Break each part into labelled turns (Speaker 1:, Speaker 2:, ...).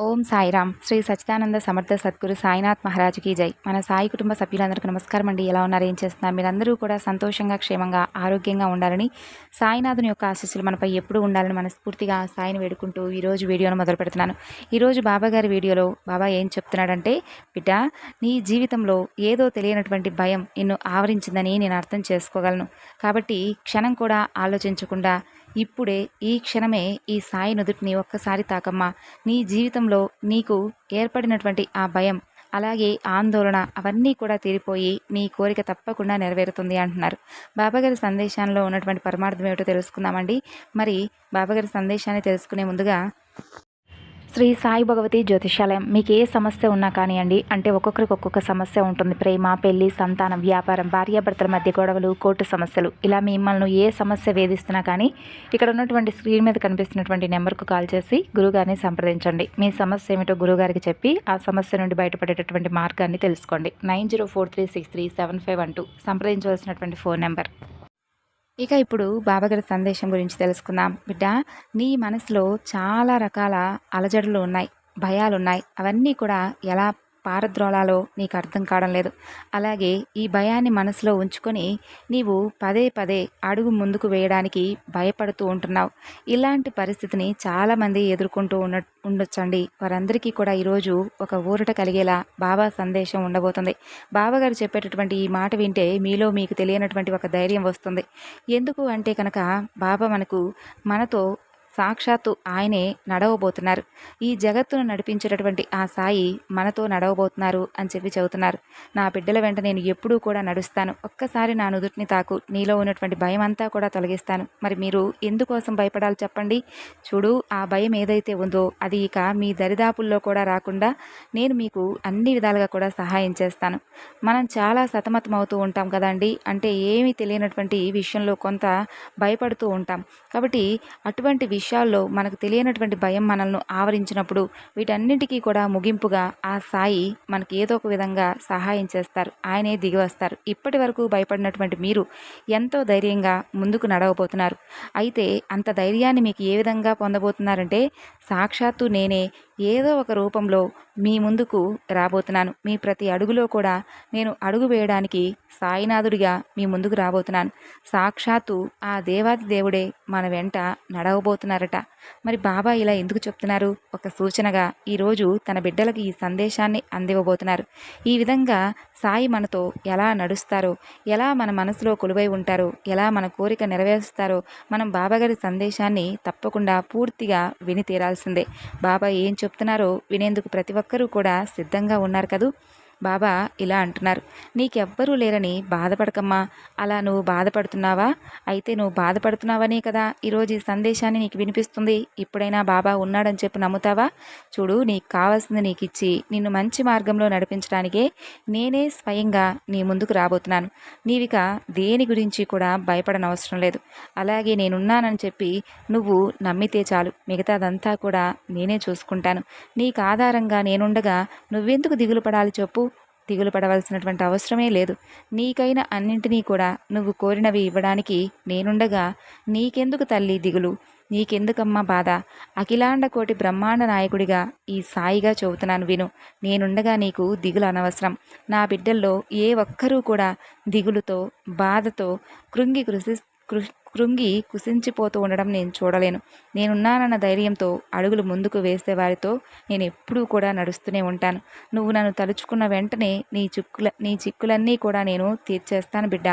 Speaker 1: ఓం సాయిరామ్. శ్రీ సచ్చిదానంద సమర్థ సద్గురు సాయినాథ్ మహారాజుకి జై. మన సాయి కుటుంబ సభ్యులందరికీ నమస్కారం అండి. ఎలా ఉన్నారు? ఏం చేస్తున్నారు? మీరందరూ కూడా సంతోషంగా క్షేమంగా ఆరోగ్యంగా ఉండాలని సాయినాథుని యొక్క ఆశీస్సులు మనపై ఎప్పుడూ ఉండాలని మనస్ఫూర్తిగా సాయిని వేడుకుంటూ ఈరోజు వీడియోను మొదలు పెడుతున్నాను. ఈరోజు బాబా గారి వీడియోలో బాబా ఏం చెప్తున్నాడంటే బిడ్డ నీ జీవితంలో ఏదో తెలియనటువంటి భయం నిన్ను ఆవరించిందని నేను అర్థం చేసుకోగలను. కాబట్టి క్షణం కూడా ఆలోచించకుండా ఇప్పుడే ఈ క్షణమే ఈ సాయి నుదుటిని ఒక్కసారి తాకమ్మా. నీ జీవితం జీవితంలో నీకు ఏర్పడినటువంటి ఆ భయం అలాగే ఆందోళన అవన్నీ కూడా తీరిపోయి నీ కోరిక తప్పకుండా నెరవేరుతుంది అంటున్నారు. బాబాగారి సందేశంలో ఉన్నటువంటి పరమార్థం ఏమిటో తెలుసుకుందామండి. మరి బాబాగారి సందేశాన్ని తెలుసుకునే ముందుగా శ్రీ సాయి భగవతి జ్యోతిషాలయం. మీకు ఏ సమస్య ఉన్నా కానివ్వండి అంటే ఒక్కొక్కరికి ఒక్కొక్క సమస్య ఉంటుంది. ప్రేమ పెళ్ళి సంతానం వ్యాపారం భార్యాభర్తల మధ్య గొడవలు కోర్టు సమస్యలు. ఇలా మిమ్మల్ని ఏ సమస్య వేధిస్తున్నా కానీ ఇక్కడ ఉన్నటువంటి స్క్రీన్ మీద కనిపిస్తున్నటువంటి నెంబర్కు కాల్ చేసి గురుగారిని సంప్రదించండి. మీ సమస్య ఏమిటో గురుగారికి చెప్పి ఆ సమస్య నుండి బయటపడేటటువంటి మార్గాన్ని తెలుసుకోండి. Nine zero four three six three seven five one two. సంప్రదించవలసినటువంటి phone number. ఇక ఇప్పుడు బాబాగారి సందేశం గురించి తెలుసుకుందాం. బిడ్డ నీ మనసులో చాలా రకాల అలజడులు ఉన్నాయి భయాలు ఉన్నాయి అవన్నీ కూడా ఎలా పారద్రోళాలో నీకు అర్థం కావడం లేదు. అలాగే ఈ భయాన్ని మనసులో ఉంచుకొని నీవు పదే పదే అడుగు ముందుకు వేయడానికి భయపడుతూ ఉంటున్నావు. ఇలాంటి పరిస్థితిని చాలామంది ఎదుర్కొంటూ ఉన్న ఉండొచ్చండి. వారందరికీ కూడా ఈరోజు ఒక ఊరట కలిగేలా బాబా సందేశం ఉండబోతుంది. బాబాగారు చెప్పేటటువంటి ఈ మాట వింటే మీలో మీకు తెలియనటువంటి ఒక ధైర్యం వస్తుంది. ఎందుకు అంటే కనుక బాబా మనకు మనతో సాక్షాత్తు ఆయనే నడవబోతున్నారు. ఈ జగత్తును నడిపించేటటువంటి ఆ సాయి మనతో నడవబోతున్నారు అని చెప్పి చెబుతున్నారు. నా బిడ్డల వెంట నేను ఎప్పుడూ కూడా నడుస్తాను. ఒక్కసారి నా నుదుటిని తాకు. నీలో ఉన్నటువంటి భయం అంతా కూడా తొలగిస్తాను. మరి మీరు ఎందుకోసం భయపడాలి చెప్పండి? చూడు ఆ భయం ఏదైతే ఉందో అది ఇక మీ దరిదాపుల్లో కూడా రాకుండా నేను మీకు అన్ని విధాలుగా కూడా సహాయం చేస్తాను. మనం చాలా సతమతం అవుతూ ఉంటాం కదండి అంటే ఏమీ తెలియనటువంటి విషయంలో కొంత భయపడుతూ ఉంటాం. కాబట్టి అటువంటి విషయం విషయాల్లో మనకు తెలియనటువంటి భయం మనల్ని ఆవరించినప్పుడు వీటన్నిటికీ కూడా ముగింపుగా ఆ సాయి మనకి ఏదో ఒక విధంగా సహాయం చేస్తారు. ఆయనే దిగి వస్తారు. ఇప్పటి వరకు భయపడినటువంటి మీరు ఎంతో ధైర్యంగా ముందుకు నడవబోతున్నారు. అయితే అంత ధైర్యాన్ని మీకు ఏ విధంగా పొందబోతున్నారంటే సాక్షాత్తు నేనే ఏదో ఒక రూపంలో మీ ముందుకు రాబోతున్నాను. మీ ప్రతి అడుగులో కూడా నేను అడుగు వేయడానికి సాయినాథుడిగా మీ ముందుకు రాబోతున్నాను. సాక్షాత్తు ఆ దేవాది దేవుడే మన వెంట నడవబోతున్నారట. మరి బాబా ఇలా ఎందుకు చెప్తున్నారు? ఒక సూచనగా ఈరోజు తన బిడ్డలకు ఈ సందేశాన్ని అందివ్వబోతున్నారు. ఈ విధంగా సాయి మనతో ఎలా నడుస్తారో ఎలా మన మనసులో కొలువై ఉంటారో ఎలా మన కోరిక నెరవేరుస్తారో మనం బాబాగారి సందేశాన్ని తప్పకుండా పూర్తిగా విని తీరాల్సిందే. బాబా ఏం చెప్తున్నారో వినేందుకు ప్రతి ఒక్కరూ కూడా సిద్ధంగా ఉన్నారు కదూ? బాబా ఇలా అంటున్నారు. నీకెవ్వరూ లేరని బాధపడకమ్మా. అలా నువ్వు బాధపడుతున్నావా? అయితే నువ్వు బాధపడుతున్నావనే కదా ఈరోజు ఈ సందేశాన్ని నీకు వినిపిస్తుంది. ఇప్పుడైనా బాబా ఉన్నాడని చెప్పి నమ్ముతావా? చూడు నీకు కావాల్సింది నీకు ఇచ్చి నిన్ను మంచి మార్గంలో నడిపించడానికే నేనే స్వయంగా నీ ముందుకు రాబోతున్నాను. నీవిక దేని గురించి కూడా భయపడనవసరం లేదు. అలాగే నేనున్నానని చెప్పి నువ్వు నమ్మితే చాలు. మిగతాదంతా కూడా నేనే చూసుకుంటాను. నీకు ఆధారంగా నేనుండగా నువ్వెందుకు దిగులు పడాలి చెప్పు? దిగులు పడవలసినటువంటి అవసరమే లేదు. నీకైన అన్నింటినీ కూడా నువ్వు కోరినవి ఇవ్వడానికి నేనుండగా నీకెందుకు తల్లి దిగులు? నీకెందుకమ్మా బాధ? అఖిలాండ కోటి బ్రహ్మాండ నాయకుడిగా ఈ సాయిగా చెబుతున్నాను విను. నేనుండగా నీకు దిగులు అనవసరం. నా బిడ్డల్లో ఏ ఒక్కరూ కూడా దిగులుతో బాధతో కృంగి కృషి కృంగి కుసించిపోతూ ఉండడం నేను చూడలేను. నేనున్నానన్న ధైర్యంతో అడుగులు ముందుకు వేసే వారితో నేను ఎప్పుడూ కూడా నడుస్తూనే ఉంటాను. నువ్వు నన్ను తలుచుకున్న వెంటనే నీ చిక్కుల నీ చిక్కులన్నీ కూడా నేను తీర్చేస్తాను బిడ్డ.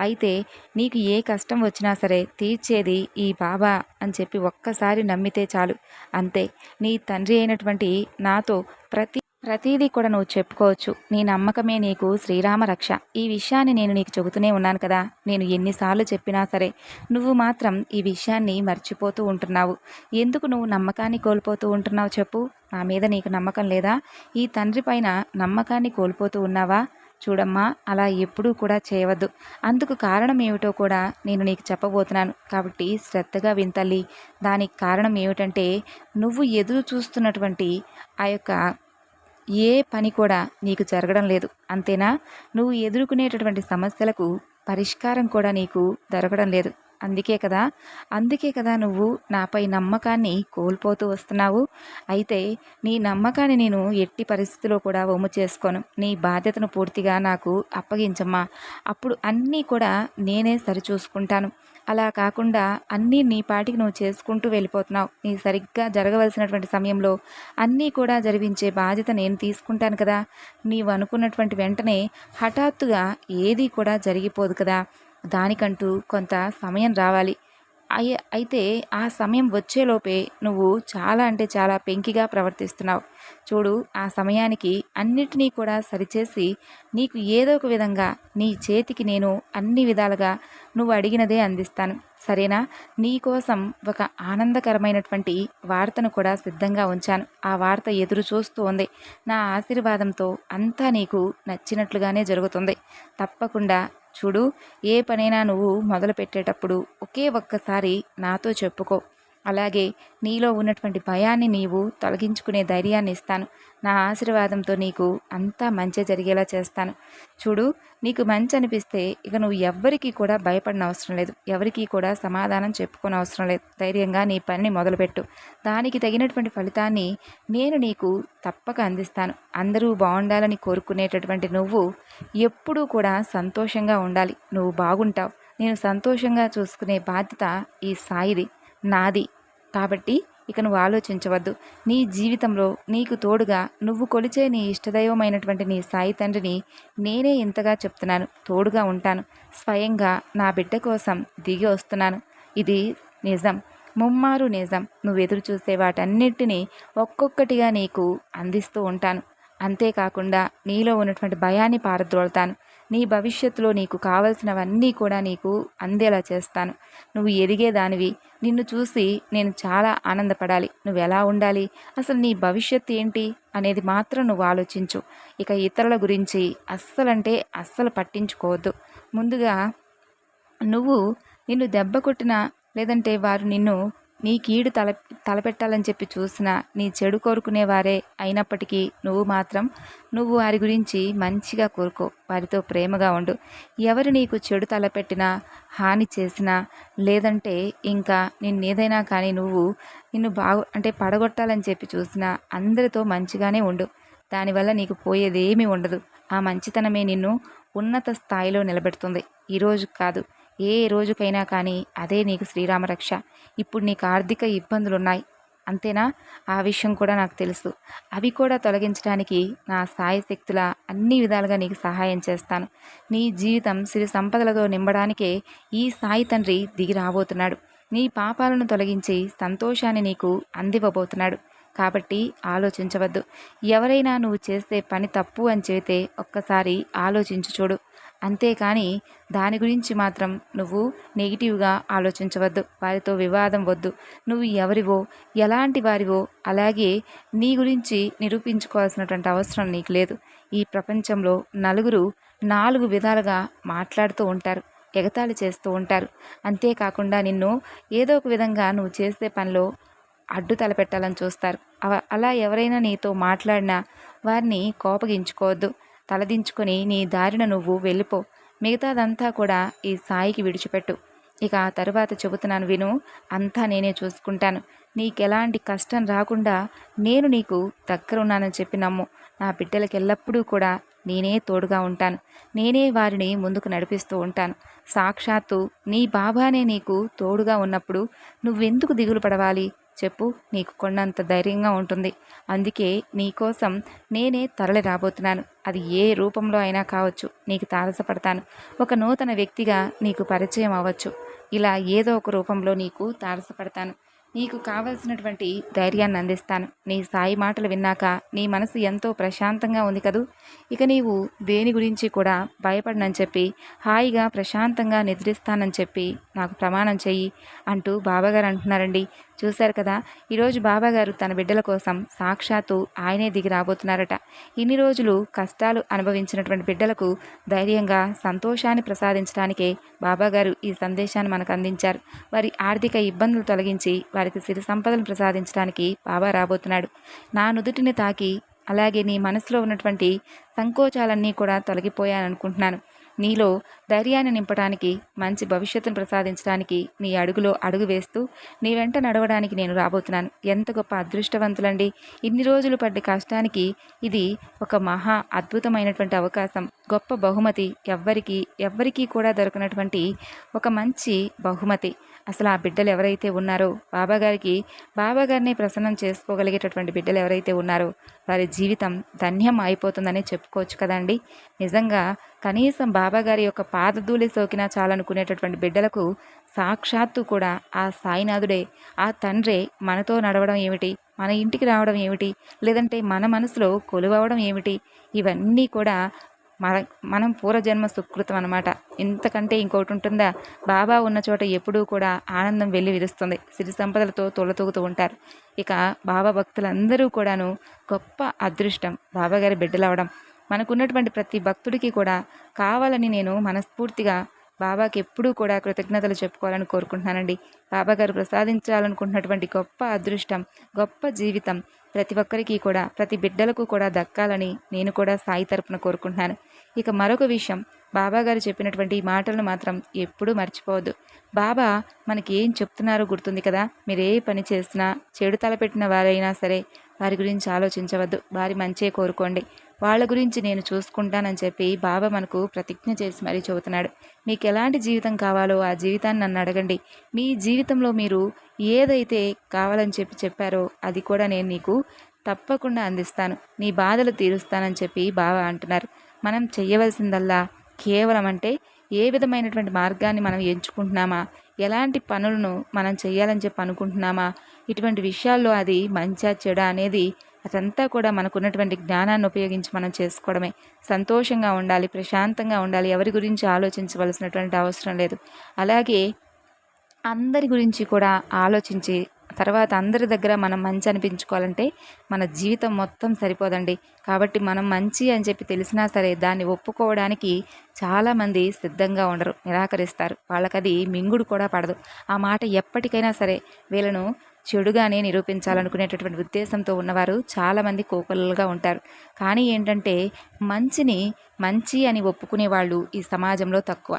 Speaker 1: అయితే నీకు ఏ కష్టం వచ్చినా సరే తీర్చేది ఈ బాబా అని చెప్పి ఒక్కసారి నమ్మితే చాలు. అంతే. నీ తండ్రి అయినటువంటి నాతో ప్రతి ప్రతీదీ కూడా నువ్వు చెప్పుకోవచ్చు. నీ నమ్మకమే నీకు శ్రీరామ రక్ష. ఈ విషయాన్ని నేను నీకు చెబుతూనే ఉన్నాను కదా. నేను ఎన్నిసార్లు చెప్పినా సరే నువ్వు మాత్రం ఈ విషయాన్ని మర్చిపోతూ ఉంటున్నావు. ఎందుకు నువ్వు నమ్మకాన్ని కోల్పోతూ ఉంటున్నావు చెప్పు? నా మీద నీకు నమ్మకం లేదా? ఈ తండ్రి పైన నమ్మకాన్ని కోల్పోతూ ఉన్నావా? చూడమ్మా అలా ఎప్పుడూ కూడా చేయవద్దు. అందుకు కారణం ఏమిటో కూడా నేను నీకు చెప్పబోతున్నాను. కాబట్టి శ్రద్ధగా వింతల్లి దానికి కారణం ఏమిటంటే నువ్వు ఎదురు చూస్తున్నటువంటి ఆ యొక్క ఏ పని కూడా నీకు జరగడం లేదు. అంతేనా? నువ్వు ఎదుర్కొనేటటువంటి సమస్యలకు పరిష్కారం కూడా నీకు దొరకడం లేదు. అందుకే కదా. అందుకే కదా నువ్వు నాపై నమ్మకాన్ని కోల్పోతూ వస్తున్నావు. అయితే నీ నమ్మకాన్ని నేను ఎట్టి పరిస్థితిలో కూడా వమ్ము చేసుకోను. నీ బాధ్యతను పూర్తిగా నాకు అప్పగించమ్మా. అప్పుడు అన్నీ కూడా నేనే సరిచూసుకుంటాను. అలా కాకుండా అన్నీ నీ పాటికి నువ్వు చేసుకుంటూ వెళ్ళిపోతున్నావు. నీ సరిగ్గా జరగవలసినటువంటి సమయంలో అన్నీ కూడా జరిపించే బాధ్యత నేను తీసుకుంటాను కదా. నీవు అనుకున్నటువంటి వెంటనే హఠాత్తుగా ఏదీ కూడా జరిగిపోదు కదా. దానికంటూ కొంత సమయం రావాలి. అయ్య అయితే ఆ సమయం వచ్చేలోపే నువ్వు చాలా అంటే చాలా పెంకిగా ప్రవర్తిస్తున్నావు. చూడు ఆ సమయానికి అన్నిటినీ కూడా సరిచేసి నీకు ఏదో ఒక విధంగా నీ చేతికి నేను అన్ని విధాలుగా నువ్వు అడిగినదే అందిస్తాను. సరేనా? నీ కోసం ఒక ఆనందకరమైనటువంటి వార్తను కూడా సిద్ధంగా ఉంచాను. ఆ వార్త ఎదురు చూస్తూ ఉంది. నా ఆశీర్వాదంతో అంతా నీకు నచ్చినట్లుగానే జరుగుతుంది. తప్పకుండా చూడు ఏ పనైనా నువ్వు మొదలు పెట్టేటప్పుడు ఒకే ఒక్కసారి నాతో చెప్పుకో. అలాగే నీలో ఉన్నటువంటి భయాన్ని నీవు తొలగించుకునే ధైర్యాన్ని ఇస్తాను. నా ఆశీర్వాదంతో నీకు అంతా మంచి జరిగేలా చేస్తాను. చూడు నీకు మంచి అనిపిస్తే ఇక నువ్వు ఎవ్వరికీ కూడా భయపడిన అవసరం లేదు. ఎవరికీ కూడా సమాధానం చెప్పుకోని అవసరం లేదు. ధైర్యంగా నీ పనిని మొదలుపెట్టు. దానికి తగినటువంటి ఫలితాన్ని నేను నీకు తప్పక అందిస్తాను. అందరూ బాగుండాలని కోరుకునేటటువంటి నువ్వు ఎప్పుడూ కూడా సంతోషంగా ఉండాలి. నువ్వు బాగుంటావు. నేను సంతోషంగా చూసుకునే బాధ్యత ఈ సాయిది నాది. కాబట్టి ఇక నువ్వు ఆలోచించవద్దు. నీ జీవితంలో నీకు తోడుగా నువ్వు కొలిచే నీ ఇష్టదైవమైనటువంటి నీ సాయి తండ్రిని నేనే ఇంతగా చెప్తున్నాను. తోడుగా ఉంటాను. స్వయంగా నా బిడ్డ కోసం దిగి వస్తున్నాను. ఇది నిజం. ముమ్మారు నిజం. నువ్వు ఎదురు చూసే వాటన్నిటినీ ఒక్కొక్కటిగా నీకు అందిస్తూ ఉంటాను. అంతేకాకుండా నీలో ఉన్నటువంటి భయాన్ని పారద్రోలుతాను. నీ భవిష్యత్తులో నీకు కావలసినవన్నీ కూడా నీకు అందేలా చేస్తాను. నువ్వు ఎదిగేదానివి నిన్ను చూసి నేను చాలా ఆనందపడాలి. నువ్వు ఎలా ఉండాలి? అసలు నీ భవిష్యత్తు ఏంటి? అనేది మాత్రం నువ్వు ఆలోచించు. ఇక ఇతరుల గురించి అస్సలంటే అస్సలు పట్టించుకోవద్దు. ముందుగా నువ్వు నిన్ను దెబ్బ కొట్టిన లేదంటే వారు నిన్ను నీ కీడు తల తలపెట్టాలని చెప్పి చూసిన నీ చెడు కోరుకునేవారే అయినప్పటికీ నువ్వు మాత్రం నువ్వు వారి గురించి మంచిగా కోరుకో వారితో ప్రేమగా ఉండు. ఎవరు నీకు చెడు తలపెట్టినా హాని చేసినా లేదంటే ఇంకా నిన్నేదైనా కానీ నువ్వు నిన్ను బాగు అంటే పడగొట్టాలని చెప్పి చూసినా అందరితో మంచిగానే ఉండు. దానివల్ల నీకు పోయేదేమీ ఉండదు. ఆ మంచితనమే నిన్ను ఉన్నత స్థాయిలో నిలబెడుతుంది. ఈరోజు కాదు. ఏ రోజుకైనా కానీ అదే నీకు శ్రీరామరక్ష ఇప్పుడు నీకు ఆర్థిక ఇబ్బందులున్నాయి. అంతేనా? ఆ విషయం కూడా నాకు తెలుసు. అవి కూడా తొలగించడానికి నా సాయ శక్తుల అన్ని విధాలుగా నీకు సహాయం చేస్తాను. నీ జీవితం సిరి సంపదలతో నింపడానికే ఈ సాయి తండ్రి దిగి రాబోతున్నాడు. నీ పాపాలను తొలగించి సంతోషాన్ని నీకు అందివ్వబోతున్నాడు. కాబట్టి ఆలోచించవద్దు. ఎవరైనా నువ్వు చేసే పని తప్పు అని చెబితే ఒక్కసారి ఆలోచించు చూడు. అంతేకాని దాని గురించి మాత్రం నువ్వు నెగిటివ్గా ఆలోచించవద్దు. వారితో వివాదం వద్దు. నువ్వు ఎవరివో ఎలాంటి వారివో అలాగే నీ గురించి నిరూపించుకోవాల్సినటువంటి అవసరం నీకు లేదు. ఈ ప్రపంచంలో నలుగురు నాలుగు విధాలుగా మాట్లాడుతూ ఉంటారు ఎగతాళి చేస్తూ ఉంటారు. అంతేకాకుండా నిన్ను ఏదో ఒక విధంగా నువ్వు చేసే పనిలో అడ్డు తలపెట్టాలని చూస్తారు. అలా ఎవరైనా నీతో మాట్లాడినా వారిని కోపగించుకోవద్దు. తలదించుకొని నీ దారిన నువ్వు వెళ్ళిపో. మిగతాదంతా కూడా ఈ సాయికి విడిచిపెట్టు. ఇక తరువాత చెబుతున్నాను విను అంతా నేనే చూసుకుంటాను. నీకెలాంటి కష్టం రాకుండా నేను నీకు దగ్గరున్నానని చెప్పి నమ్ము. నా బిడ్డలకి ఎల్లప్పుడూ కూడా నేనే తోడుగా ఉంటాను. నేనే వారిని ముందుకు నడిపిస్తూ ఉంటాను. సాక్షాత్తు నీ బాబానే నీకు తోడుగా ఉన్నప్పుడు నువ్వెందుకు దిగులు పడవాలి? చెప్పు నీకు కొన్నంత ధైర్యంగా ఉంటుంది. అందుకే నీకోసం నేనే తరలి రాబోతున్నాను. అది ఏ రూపంలో అయినా కావచ్చు నీకు తారసపడతాను. ఒక నూతన వ్యక్తిగా నీకు పరిచయం అవ్వచ్చు. ఇలా ఏదో ఒక రూపంలో నీకు తారసపడతాను. నీకు కావలసినటువంటి ధైర్యాన్ని అందిస్తాను. నీ సాయి మాటలు విన్నాక నీ మనసు ఎంతో ప్రశాంతంగా ఉంది కదూ? ఇక నీవు దేని గురించి కూడా భయపడనని చెప్పి హాయిగా ప్రశాంతంగా నిద్రిస్తానని చెప్పి నాకు ప్రమాణం చెయ్యి అంటూ బాబాగారు అంటున్నారండి. చూశారు కదా? ఈరోజు బాబాగారు తన బిడ్డల కోసం సాక్షాత్తు ఆయనే దిగి రాబోతున్నారట. ఇన్ని రోజులు కష్టాలు అనుభవించినటువంటి బిడ్డలకు ధైర్యంగా సంతోషాన్ని ప్రసాదించడానికే బాబాగారు ఈ సందేశాన్ని మనకు అందించారు. వారి ఆర్థిక ఇబ్బందులు తొలగించి వారికి సిరి సంపదలు ప్రసాదించడానికి బాబా రాబోతున్నాడు. నా నుదుటిని తాకి అలాగే నీ మనసులో ఉన్నటువంటి సంకోచాలన్నీ కూడా తొలగిపోయాననుకుంటున్నాను నీలో ధైర్యాన్ని నింపడానికి మంచి భవిష్యత్తును ప్రసాదించడానికి నీ అడుగులో అడుగు వేస్తూ నీ వెంట నడవడానికి నేను రాబోతున్నాను. ఎంత గొప్ప అదృష్టవంతులండి. ఇన్ని రోజులు పడ్డ కష్టానికి ఇది ఒక మహా అద్భుతమైనటువంటి అవకాశం. గొప్ప బహుమతి ఎవ్వరికి ఎవ్వరికీ కూడా దొరకనటువంటి ఒక మంచి బహుమతి. అసలు ఆ బిడ్డలు ఎవరైతే ఉన్నారో బాబాగారికి బాబాగారిని ప్రసన్నం చేసుకోగలిగేటటువంటి బిడ్డలు ఎవరైతే ఉన్నారో వారి జీవితం ధన్యం అయిపోతుందని చెప్పుకోవచ్చు కదండి. నిజంగా కనీసం బాబాగారి యొక్క పాదధూళి సోకినా చాలనుకునేటటువంటి బిడ్డలకు సాక్షాత్తు కూడా ఆ సాయినాథుడే ఆ తండ్రే మనతో నడవడం ఏమిటి? మన ఇంటికి రావడం ఏమిటి? లేదంటే మన మనసులో కొలువవడం ఏమిటి? ఇవన్నీ కూడా మన మనం పూర్వజన్మ సుకృతం అనమాట ఇంతకంటే ఇంకోటి ఉంటుందా? బాబా ఉన్న చోట ఎప్పుడూ కూడా ఆనందం వెళ్ళి విరుస్తుంది. సిరి సంపదలతో తొలతూగుతూ ఉంటారు. ఇక బాబా భక్తులందరూ కూడాను గొప్ప అదృష్టం బాబాగారి బిడ్డలవడం. మనకున్నటువంటి ప్రతి భక్తుడికి కూడా కావాలని నేను మనస్ఫూర్తిగా బాబాకి ఎప్పుడూ కూడా కృతజ్ఞతలు చెప్పుకోవాలని కోరుకుంటున్నానండి. బాబాగారు ప్రసాదించాలనుకుంటున్నటువంటి గొప్ప అదృష్టం గొప్ప జీవితం ప్రతి ఒక్కరికి కూడా ప్రతి బిడ్డలకు కూడా దక్కాలని నేను కూడా సాయి తరపున కోరుకుంటున్నాను. ఇక మరొక విషయం బాబా గారు చెప్పినటువంటి ఈ మాటలను మాత్రం ఎప్పుడూ మర్చిపోవద్దు. బాబా మనకి ఏం చెప్తున్నారో గుర్తుంది కదా? మీరు ఏ పని చేసినా చెడు తలపెట్టిన వారైనా సరే వారి గురించి ఆలోచించవద్దు. వారి మంచే కోరుకోండి. వాళ్ళ గురించి నేను చూసుకుంటానని చెప్పి బాబా మనకు ప్రతిజ్ఞ చేసి మరీ చెబుతున్నాడు. మీకు ఎలాంటి జీవితం కావాలో ఆ జీవితాన్ని నన్ను అడగండి. మీ జీవితంలో మీరు ఏదైతే కావాలని చెప్పి చెప్పారో అది కూడా నేను నీకు తప్పకుండా అందిస్తాను. నీ బాధలు తీరుస్తానని చెప్పి బాబా అంటున్నారు. మనం చేయవలసిందల్లా కేవలం అంటే ఏ విధమైనటువంటి మార్గాన్ని మనం ఎంచుకుంటున్నామా? ఎలాంటి పనులను మనం చేయాలని చెప్పి అనుకుంటున్నామా? ఇటువంటి విషయాల్లో అది మంచా చెడ అనేది అదంతా కూడా మనకున్నటువంటి జ్ఞానాన్ని ఉపయోగించి మనం చేసుకోవడమే. సంతోషంగా ఉండాలి ప్రశాంతంగా ఉండాలి ఎవరి గురించి ఆలోచించవలసినటువంటి అవసరం లేదు. అలాగే అందరి గురించి కూడా ఆలోచించి తర్వాత అందరి దగ్గర మనం మంచి అనిపించుకోవాలంటే మన జీవితం మొత్తం సరిపోదండి. కాబట్టి మనం మంచి అని చెప్పి తెలిసినా సరే దాన్ని ఒప్పుకోవడానికి చాలామంది సిద్ధంగా ఉండరు నిరాకరిస్తారు. వాళ్ళకది మింగుడు కూడా పడదు. ఆ మాట ఎప్పటికైనా సరే వీళ్ళను చెడుగానే నిరూపించాలనుకునేటటువంటి ఉద్దేశంతో ఉన్నవారు చాలామంది కోకొల్లలుగా ఉంటారు. కానీ ఏంటంటే మంచిని మంచి అని ఒప్పుకునే వాళ్ళు ఈ సమాజంలో తక్కువ.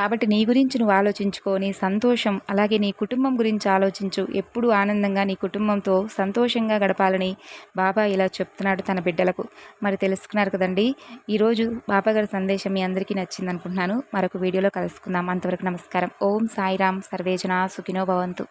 Speaker 1: కాబట్టి నీ గురించి నువ్వు ఆలోచించుకో నీ సంతోషం అలాగే నీ కుటుంబం గురించి ఆలోచించు. ఎప్పుడు ఆనందంగా నీ కుటుంబంతో సంతోషంగా గడపాలని బాబా ఇలా చెప్తున్నాడు తన బిడ్డలకు. మరి తెలుసుకున్నారు కదండి ఈరోజు బాబా గారి సందేశం మీ అందరికీ నచ్చింది అనుకుంటున్నాను మరొక వీడియోలో కలుసుకుందాం. అంతవరకు నమస్కారం. ఓం సాయిరామ్ సర్వేజన సుఖినో భవంతు.